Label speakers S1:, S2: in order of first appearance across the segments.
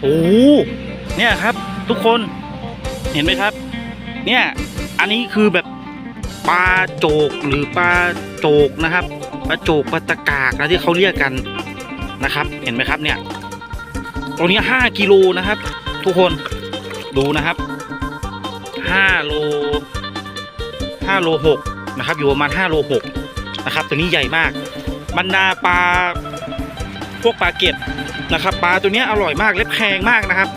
S1: โอ้โหเนี่ยครับ ทุกคนเห็นไหมครับ เนี่ยอันนี้คือแบบปลาโจกหรือปลาโจกนะครับปลาโจกปลาตะกากนะที่เขาเรียกกันนะครับ เห็นไหมครับเนี่ยตัวนี้ห้ากิโลนะครับ ทุกคนดูนะครับห้าโลห้าโลหกนะครับ อยู่ประมาณห้าโลหกนะครับ ตัวนี้ใหญ่มากบรรดาปลาพวกปลาเก็ด นะครับปลาตัวนี้อร่อยมากและแพงมากนะครับ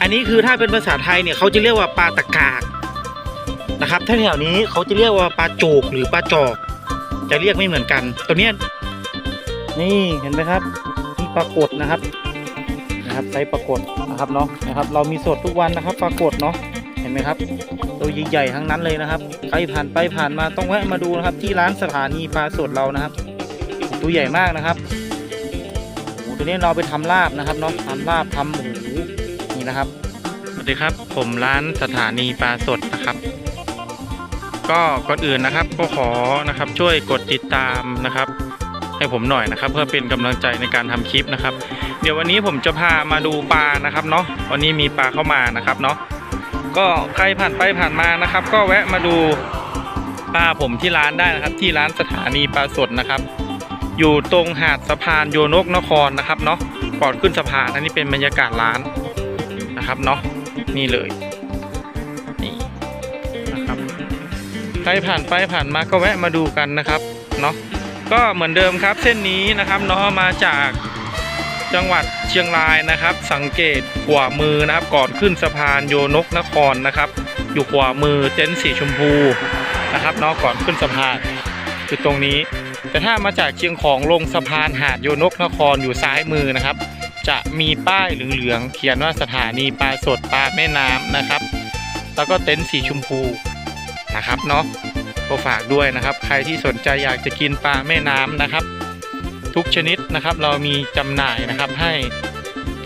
S1: อันนี้คือถ้าเป็นภาษาไทยเนี่ยเขาจะเรียกว่าปลาตะกากนะครับ ถ้าแถวนี้เขาจะเรียกว่าปลาโจกหรือปลาจอก จะเรียกไม่เหมือนกัน ตัวเนี้ยนี่เห็นไหมครับนี่ปลากดนะครับนะครับไซส์ปลากดนะครับเนาะนะครับ เรามีสดทุกวันนะครับปลากดเนาะเห็นไหมครับ ตัวใหญ่ๆทั้งนั้นเลยนะครับใครผ่านไปผ่านมาต้องแวะมาดูนะครับ ที่ร้านสถานีปลาสดเรานะครับ ตัวใหญ่มากนะครับ ตัวนี้เราไปทำลาบนะครับเนาะทำลาบทำหมูนี่นะครับสวัสดีครับ ผมร้านสถานีปลาสดนะครับ ก็ก่อนอื่นนะครับก็ขอนะครับช่วยกดติดตามนะครับ ให้ผมหน่อยนะครับ เพื่อเป็นกำลังใจในการทำคลิปนะครับ เดี๋ยววันนี้ผมจะพามาดูปลานะครับเนาะวันนี้มีปลาเข้ามานะครับเนาะก็ใครผ่านไปผ่านมานะครับ ก็แวะมาดูปลาผมที่ร้านได้นะครับ ที่ร้านสถานีปลาสดนะครับ อยู่ตรงหาดสะพานโยนกนครนะครับเนาะก่อนขึ้นสะพานอันนี้เป็นบรรยากาศร้านนะครับเนาะนี่เลยนี่นะครับใครผ่านไปผ่านมาก็แวะมาดูกันนะครับเนาะก็เหมือนเดิมครับเส้นนี้นะครับเนาะมาจากจังหวัดเชียงรายนะครับ สังเกตขวามือนะครับ ก่อนขึ้นสะพานโยนกนครนะครับ อยู่ขวามือเต็นท์สีชมพูนะครับเนาะก่อนขึ้นสะพานคือตรงนี้ แต่ถ้ามาจากเชียงของลงสะพานหาดโยนกนครอยู่ซ้ายมือนะครับ จะมีป้ายเหลืองๆเขียนว่าสถานีปลาสดปลาแม่น้ำนะครับ แล้วก็เต็นท์สีชมพูนะครับเนาะก็ฝากด้วยนะครับ ใครที่สนใจอยากจะกินปลาแม่น้ำนะครับ ทุกชนิดนะครับเรามีจำหน่ายนะครับให้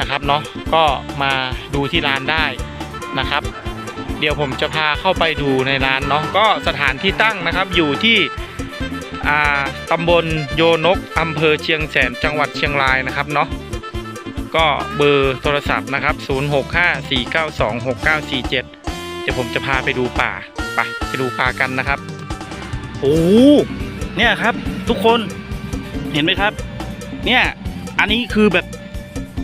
S1: นะครับเนาะก็มาดูที่ร้านได้นะครับ เดี๋ยวผมจะพาเข้าไปดูในร้านเนาะก็สถานที่ตั้งนะครับอยู่ที่ ตำบลโยนกอำเภอเชียงแสนจังหวัดเชียงรายนะครับเนาะก็เบอร์โทรศัพท์นะครับ 0654926947 เดี๋ยวผมจะพาไปดูป่าไปไปดูป่ากันนะครับโอ้เนี่ยครับ ทุกคนเห็นไหมครับ เนี่ยอันนี้คือแบบ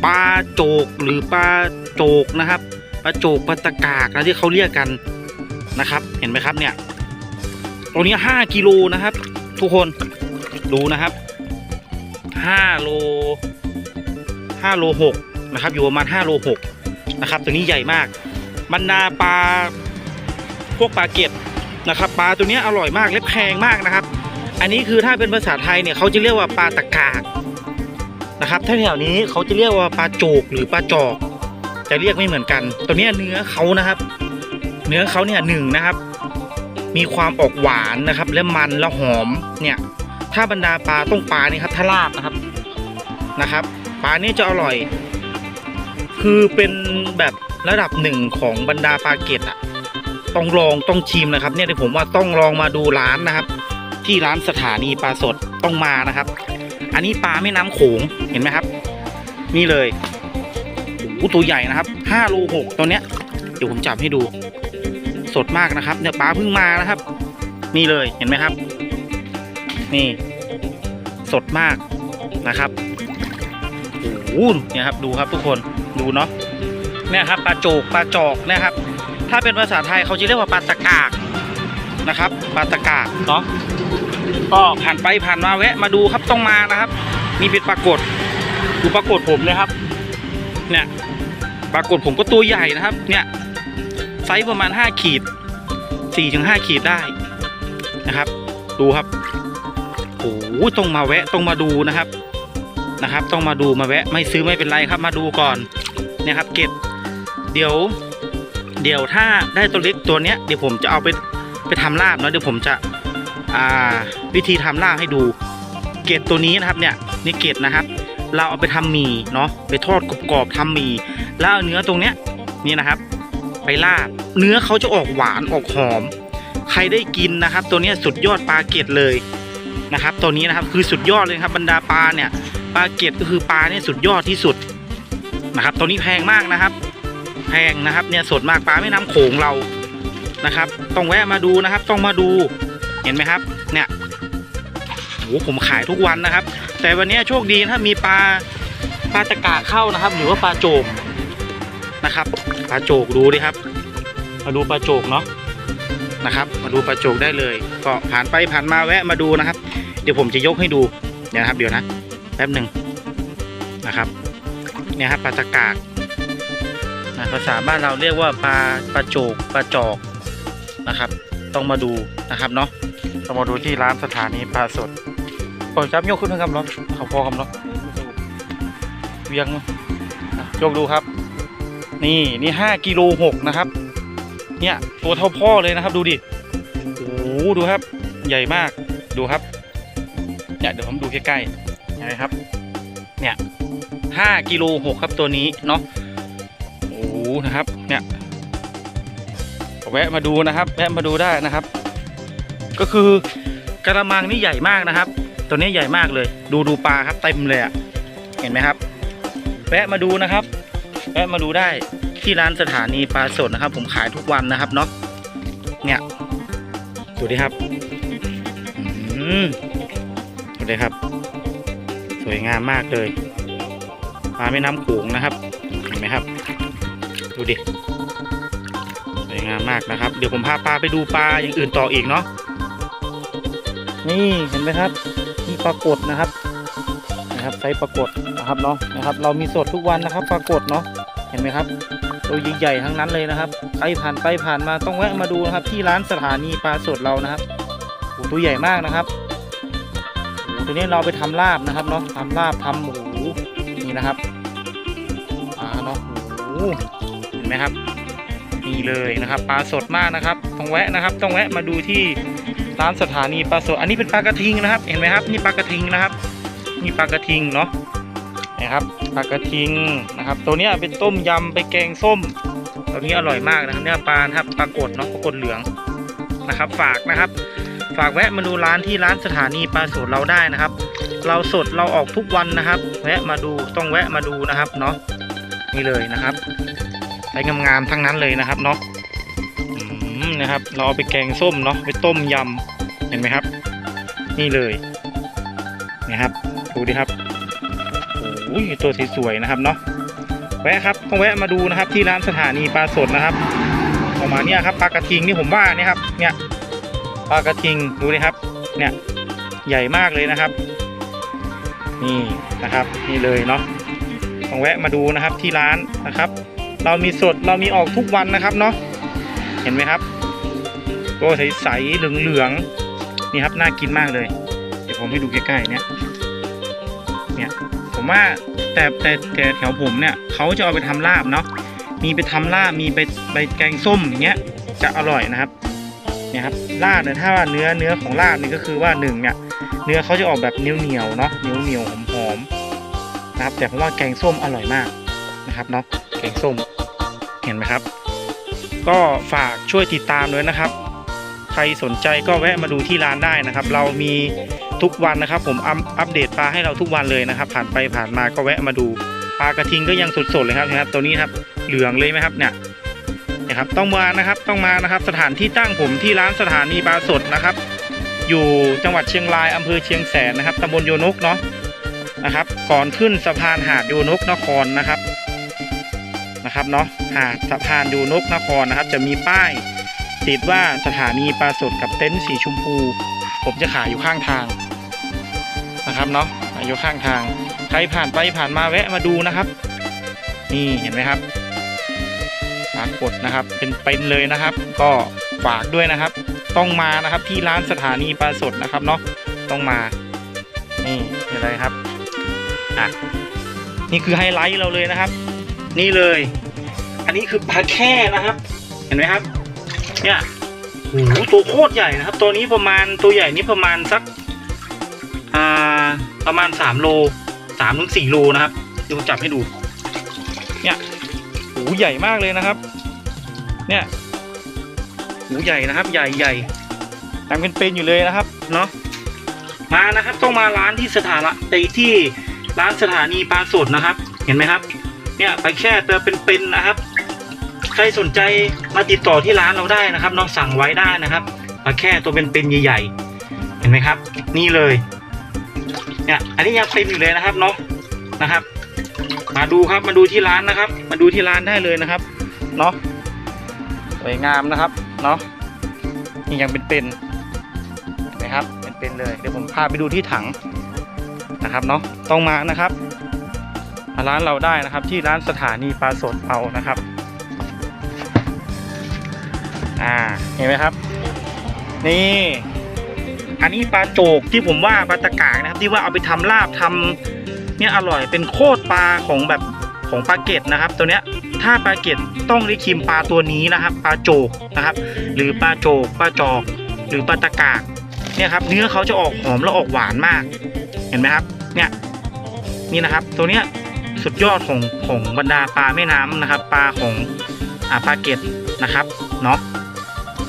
S1: ปลาโจกหรือปลาโจกนะครับปลาโจกปลาตะกากนะที่เขาเรียกกันนะครับ เห็นไหมครับเนี่ยตัวนี้ห้ากิโลนะครับ ทุกคนดูนะครับห้าโลห้าโลหกนะครับ อยู่ประมาณห้าโลหกนะครับ ตัวนี้ใหญ่มากบรรดาปลาพวกปลาเก็ดนะครับ ปลาตัวนี้อร่อยมากและแพงมากนะครับ อันนี้คือถ้าเป็นภาษาไทยเนี่ยเขาจะเรียกว่าปลาตะกากนะครับ ถ้าแถวนี้เขาจะเรียกว่าปลาโจกหรือปลาจอก จะเรียกไม่เหมือนกัน ตัวนี้เนื้อเขานะครับ เนื้อเขาเนี่ยหนึ่งนะครับ มีความออกหวานนะครับ และมันและหอมเนี่ยถ้าบรรดาปลาต้องปลานี่ครับถ้าลาบนะครับนะครับปลานี่จะอร่อย คือเป็นแบบระดับหนึ่งของบรรดาปลาเกตอะต้องลองต้องชิมนะครับ เนี่ยเดี๋ยวผมว่าต้องลองมาดูร้านนะครับ ที่ร้านสถานีปลาสดต้องมานะครับ อันนี้ปลาแม่น้ำโขงเห็นไหมครับ นี่เลยโอ้ตัวใหญ่นะครับห้าโลหกตัวเนี้ยเดี๋ยวผมจับให้ดู สดมากนะครับ เนี่ยปลาเพิ่งมานะครับ นี่เลยเห็นไหมครับ นี่ สดมากนะครับโอ้โหเนี่ยครับดูครับทุกคนดูเนาะเนี่ยครับปลาโจกปลาจอกนะครับ ถ้าเป็นภาษาไทยเขาจะเรียกว่าปลาตะกากนะครับปลาตะกากเนาะก็ผ่านไปผ่านมาแวะมาดูครับต้องมานะครับนี่เป็นปรากฏดูปรากฏผมเลยครับ เนี่ยปรากฏผมก็ตัวใหญ่นะครับ เนี่ย ไซส์ประมาณ 5 ขีด 4-5ถึงขีดได้นะครับ ดูครับโอ้โหต้องมาแวะต้องมาดูนะครับนะครับ ต้องมาดูมาแวะไม่ซื้อไม่เป็นไรครับมาดูก่อนเนี่ยครับ เก็บเดี๋ยว เดี๋ยวถ้าได้ตัวเล็กตัวเนี้ยเดี๋ยวผมจะเอาไปไปทำลาบเนาะเดี๋ยวผมจะอ่าวิธีทำลาบให้ดู เกล็ดตัวนี้นะครับเนี่ยนี่เกล็ดนะครับ เราเอาไปทำหมี่เนาะไปทอดกรอบๆทำหมี่แล้วเอาเนื้อตรงเนี้ยนี่นะครับ ไปลาบเนื้อเขาจะออกหวานออกหอม ใครได้กินนะครับ ตัวนี้สุดยอดปลาเกตเลยนะครับ ตัวนี้นะครับคือสุดยอดเลยครับบรรดาปลาเนี่ยปลาเกตก็คือปลาเนี่ยสุดยอดที่สุดนะครับ ตัวนี้แพงมากนะครับ แพงนะครับเนี่ยสดมากปลาแม่น้ำโขงเรานะครับ ต้องแวะมาดูนะครับ ต้องมาดูเห็นไหมครับ เนี่ยโอ้โหผมขายทุกวันนะครับ แต่วันนี้โชคดีถ้ามีปลาปลาตะกาเข้านะครับ หรือว่าปลาโจก นะครับปลาโจกดูดิครับ มาดูปลาโจกเนาะนะครับ มาดูปลาโจกได้เลย ก็ผ่านไปผ่านมาแวะมาดูนะครับ เดี๋ยวผมจะยกให้ดูเดี๋ยวนะครับ เดี๋ยวนะแป๊บหนึ่งนะครับเนี่ยครับปลาตะกากนะภาษาบ้านเราเรียกว่าปลาปลาโจกปลาจอกนะครับ ต้องมาดูนะครับเนาะต้องมาดูที่ร้านสถานีปลาสดก่อนจับยกขึ้นนะครับเนาะเขาพอครับเนาะเวียงเนาะอะยกดูครับ นี่นี่ห้ากิโลหกนะครับ เนี่ยตัวเท่าพ่อเลยนะครับ ดูดิโอ้โหดูครับ ใหญ่มากดูครับเนี่ยเดี๋ยวผมดูใกล้ๆเห็นไหมครับ เนี่ยห้ากิโลหกครับตัวนี้เนาะโอ้โหนะครับ เนี่ยแวะมาดูนะครับ แวะมาดูได้นะครับ ก็คือกระมังนี่ใหญ่มากนะครับ ตัวนี้ใหญ่มากเลย ดูดูปลาครับเต็มเลยอะเห็นไหมครับ แวะมาดูนะครับ แวะมาดูได้ที่ร้านสถานีปลาสดนะครับ ผมขายทุกวันนะครับเนาะเนี่ยดูดิครับอืมดูดิครับ สวยงามมากเลยปลาแม่น้ำโขงนะครับเห็นไหมครับ ดูดิสวยงามมากนะครับ เดี๋ยวผมพาปลาไปดูปลาอย่างอื่นต่ออีกเนาะนี่เห็นไหมครับนี่ปลากดนะครับนะครับไซปลากดนะครับเนาะนะครับ เรามีสดทุกวันนะครับปลากดเนาะ ห็นไหมครับตัวใหญ่ๆทั้งนั้นเลยนะครับใครผ่านไปผ่านมาต้องแวะมาดูนะครับที่ร้านสถานีปลาสดเรานะครับโอ้ตัวใหญ่มากนะครับตัวนี้เราไปทำลาบนะครับเนาะทำลาบทำหมูนี่นะครับปลาเนาะโอ้เห็นไหมครับนี่เลยนะครับปลาสดมากนะครับต้องแวะนะครับ ต้องแวะมาดูที่ร้านสถานีปลาสดอันนี้เป็นปลากระทิงนะครับ เห็นไหมครับ นี่ปลากระทิงนะครับนี่ปลากระทิงเนาะ นะครับปลากระทิงนะครับ ตัวนี้เป็นต้มยำไปแกงส้ม ตัวนี้อร่อยมากนะครับเนี่ยปลานะครับปลากดเนาะปลากดเหลืองนะครับ ฝากนะครับ ฝากแวะมาดูร้านที่ร้านสถานีปลาสดเราได้นะครับ เราสดเราออกทุกวันนะครับ แวะมาดูต้องแวะมาดูนะครับเนาะนี่เลยนะครับไปงามๆทั้งนั้นเลยนะครับเนาะนะครับ เราเอาไปแกงส้มเนาะไปต้มยำเห็นไหมครับ นี่เลยนะครับดูดิครับ อ้ยตัวสวยๆนะครับเนาะแวะครับต้องแวะมาดูนะครับที่ร้านสถานีปลาสดนะครับออกมาเนี่ยครับปลากระทิงที่ผมว่านี่ครับเนี่ยปลากระทิงดูนะครับเนี่ยใหญ่มากเลยนะครับ นี่นะครับนี่เลยเนาะต้องแวะมาดูนะครับที่ร้านนะครับ เรามีสดเรามีออกทุกวันนะครับเนาะเห็นไหมครับตัวใสๆเหลืองๆนี่ครับน่ากินมากเลย เดี๋ยวผมให้ดูใกล้ๆเนี่ยเนี่ย ผมว่าแต่แต่แต่แถวผมเนี่ยเขาจะเอาไปทำลาบเนาะมีไปทำลาบมีไปไปแกงส้มอย่างเงี้ยจะอร่อยนะครับเนี่ยครับลาบเนี่ยถ้าว่าเนื้อเนื้อของลาบนี่ก็คือว่าหนึ่งเนี่ยเนื้อเขาจะออกแบบเหนียวเหนียวๆเนาะเหนียวเหนียวหอมหอมๆนะครับแต่ผมว่าแกงส้มอร่อยมากนะครับเนาะแกงส้มเห็นไหมครับ ก็ฝากช่วยติดตามด้วยนะครับ ใครสนใจก็แวะมาดูที่ร้านได้นะครับ เรามี ทุกวันนะครับ ผมอัปอัปเดตปลาให้เราทุกวันเลยนะครับ ผ่านไปผ่านมาก็แวะมาดูปลากระทิงก็ยังสดๆเลยครับนะครับ ตัวนี้ครับเหลืองเลยไหมครับเนี่ยนะครับต้องมานะครับต้องมานะครับ สถานที่ตั้งผมที่ร้านสถานีปลาสดนะครับ อยู่จังหวัดเชียงรายอำเภอเชียงแสนนะครับตำบลโยนกเนาะนะครับ ก่อนขึ้นสะพานหาดโยนกนครนะครับนะครับเนาะหาดสะพานโยนกนครนะครับ จะมีป้ายติดว่าสถานีปลาสดกับเต็นท์สีชมพู ผมจะขายอยู่ข้างทาง นะครับเนาะอยู่ข้างทาง ใครผ่านไปผ่านมาแวะมาดูนะครับ นี่เห็นไหมครับปรากฏนะครับเป็นเป็นเลยนะครับ ก็ฝากด้วยนะครับ ต้องมานะครับที่ร้านสถานีปลาสดนะครับเนาะต้องมา นี่เห็นอะไรครับอะนี่คือไฮไลท์เราเลยนะครับ นี่เลย อันนี้คือปลาแค่นะครับ เห็นไหมครับ เนี่ยโอ้โหตัวโคตรใหญ่นะครับ ตัวนี้ประมาณตัวใหญ่นี่ประมาณสัก ประมาณสามโลสามถึงสี่โลนะครับเดี๋ยวผมจับให้ดู เนี่ยโอ้โหใหญ่มากเลยนะครับ เนี่ยโอ้โหใหญ่นะครับ ใหญ่ใหญ่ยังเป็นเป็นอยู่เลยนะครับ เนาะมานะครับต้องมาร้านที่สถานะที่ร้านสถานีปลาสดนะครับ เห็นไหมครับ เนี่ยไปแค่ตัวเป็นๆนะครับ ใครสนใจมาติดต่อที่ร้านเราได้นะครับน้องสั่งไว้ได้นะครับปลาแค่ตัวเป็นๆใหญ่ๆเห็นไหมครับ นี่เลย เนี่ยอันนี้ยังเป็นอยู่เลยนะครับเนาะนะครับ มาดูครับมาดูที่ร้านนะครับ มาดูที่ร้านได้เลยนะครับเนาะสวยงามนะครับเนาะนี่ยังเป็นๆนนะครับเป็นๆเลยเดี๋ยวผมพาไปดูที่ถังนะครับเนาะต้องมานะครับมาร้านเราได้นะครับ ที่ร้านสถานีปลาสดเอานะครับอ่าเห็นไหมครับ นี่ อันนี้ปลาโจกที่ผมว่าปลาตะกากนะครับ ที่ว่าเอาไปทำลาบทำเนี่ยอร่อยเป็นโคตรปลาของแบบของปลาเกตนะครับ ตัวเนี้ยถ้าปลาเกตต้องได้ชิมปลาตัวนี้นะครับปลาโจกนะครับ หรือปลาโจกปลาจอก หรือปลาตะกากเนี่ยครับ เนื้อเขาจะออกหอมและออกหวานมาก เห็นไหมครับ เนี่ยนี่นะครับ ตัวเนี้ยสุดยอดของของบรรดาปลาแม่น้ำนะครับ ปลาของอ่าปลาเกตนะครับเนาะ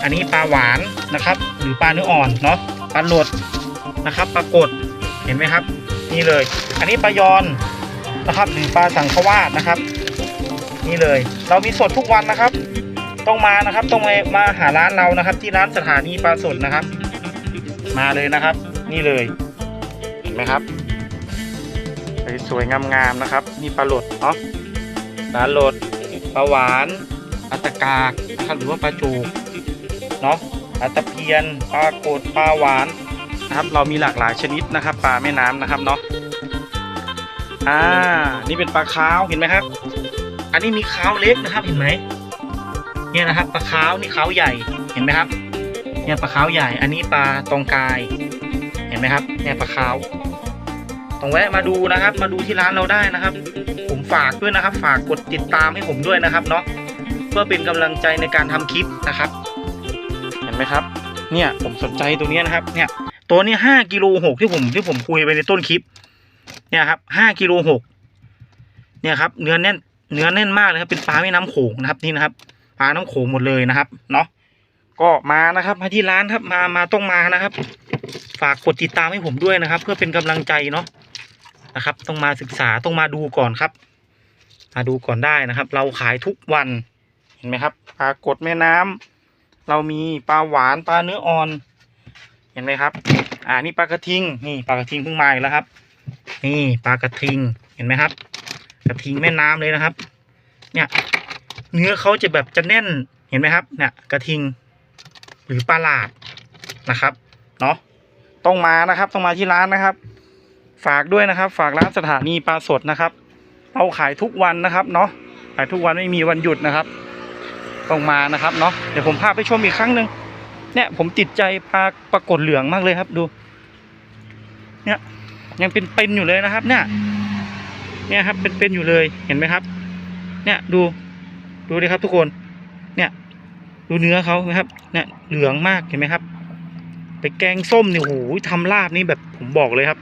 S1: อันนี้ปลาหวานนะครับ หรือปลาเนื้ออ่อนเนาะ ปลาโหลดนะครับปลากดเห็นไหมครับ นี่เลย อันนี้ปลายอนนะครับหรือปลาสังขวาดนะครับ นี่เลย เรามีสดทุกวันนะครับ ต้องมานะครับ ต้องมามาหาร้านเรานะครับ ที่ร้านสถานีปลาสดนะครับ มาเลยนะครับ นี่เลยเห็นไหมครับสวยๆงามๆนะครับนี่ปลาโหลดเนาะปลาโหลดปลาหวานปลาตกากนะครับหรือว่าปลาจูกเนาะปลาตะเียนปลากดปลาหวานนะครับเรามีหลากหลายชนิดนะครับปลาแม่น้ำนะครับเนาะอ่า นี่เป็นปลาขาวเห็นไหมครับ อันนี้มีขาวเล็กนะครับเห็นไหมเนี่ยนะครับปลาขาวนี่ขาวใหญ่เห็นไหมครับ เนี่ยปลาขาวใหญ่ อันนี้ปลาตองกาย เห็นไหมครับ เนี่ยปลาขาวต้องแวะมาดูนะครับ มาดูที่ร้านเราได้นะครับ ผมฝากด้วยนะครับ ฝากกดติดตามให้ผมด้วยนะครับเนาะเพื่อเป็นกำลังใจในการทำคลิปนะครับ เห็นไหมครับ เนี่ยผมสนใจตัวนี้นะครับ เนี่ย ตัวนี้ห้ากิโลหกที่ผมที่ผมคุยไปในต้นคลิป เนี่ยครับห้ากิโลหกเนี่ยครับเนื้อแน่นเนื้อแน่นมากเลยครับเป็นปลาแม่น้ำโขงนะครับนี่นะครับปลาน้ำโขงหมดเลยนะครับ เนาะก็มานะครับมาที่ร้านครับมามาต้องมานะครับ ฝากกดติดตามให้ผมด้วยนะครับ เพื่อเป็นกำลังใจเนาะนะครับ ต้องมาศึกษาต้องมาดูก่อนครับ มาดูก่อนได้นะครับ เราขายทุกวันเห็นไหมครับปลากดแม่น้ำ เรามีปลาหวานปลาเนื้ออ่อน เห็นไหมครับ อ่านี่ปลากระทิง นี่ปลากระทิงเพิ่งมาอีกแล้วครับ นี่ปลากระทิง เห็นไหมครับ กระทิงแม่น้ำเลยนะครับ เนี่ย เนื้อเขาจะแบบจะแน่น เห็นไหมครับ เนี่ย กระทิง หรือปลาหลาดนะครับ เนาะต้องมานะครับ ต้องมาที่ร้านนะครับ ฝากด้วยนะครับ ฝากร้านสถานีปลาสดนะครับ เราขายทุกวันนะครับ เนาะขายทุกวันไม่มีวันหยุดนะครับ ต้องมานะครับเนาะเดี๋ยวผมพาไปชมอีกครั้งหนึ่งเนี่ยผมติดใจปลาปลากดเหลืองมากเลยครับดู เนี่ยยังเป็นเป็นอยู่เลยนะครับ เนี่ย เนี่ยครับเป็นเป็นอยู่เลยเห็นไหมครับ เนี่ยดูดูดิครับทุกคน เนี่ย ดูเนื้อเขานะครับ เนี่ยเหลืองมากเห็นไหมครับ ไปแกงส้มเนี่ยโอ้โหทำลาบนี่แบบผมบอกเลยครับ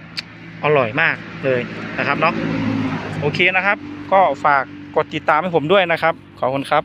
S1: อร่อยมากเลยนะครับเนาะโอเคนะครับ ก็ฝากกดติดตามให้ผมด้วยนะครับ ขอบคุณครับ